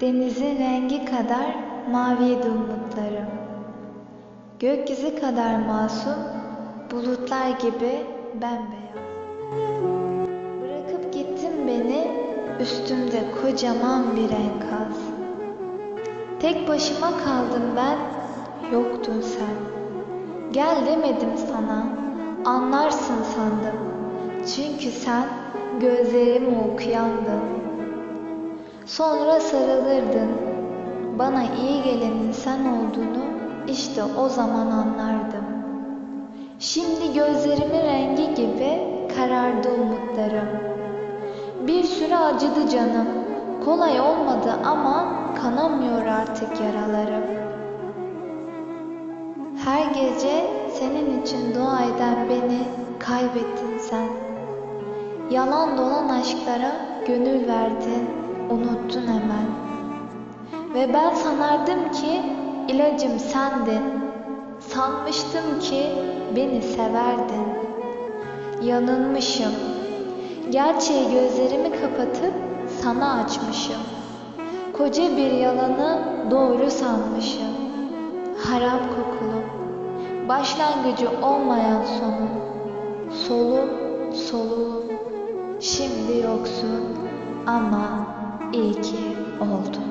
Denizin rengi kadar maviydi umutlarım. Gökyüzü kadar masum, bulutlar gibi bembeyaz. Bırakıp gittin beni, üstümde kocaman bir enkaz. Tek başıma kaldım ben, yoktun sen. Gel demedim sana, anlarsın sandım. Çünkü sen gözlerimi okuyandın. Sonra sarılırdın. Bana iyi gelenin sen olduğunu işte o zaman anlardım. Şimdi gözlerimin rengi gibi karardı umutlarım. Bir süre acıdı canım. Kolay olmadı ama kanamıyor artık yaralarım. Her gece senin için dua eden beni kaybettin sen. Yalan dolan aşklara gönül verdin, unuttun hemen. Ve ben sanardım ki ilacım sendin. Sanmıştım ki beni severdin. Yanılmışım. Gerçeği gözlerimi kapatıp sana açmışım. Koca bir yalanı doğru sanmışım. Harap kokulu, başlangıcı olmayan sonu, solum soluğum. Şimdi yoksun ama iyi ki oldun.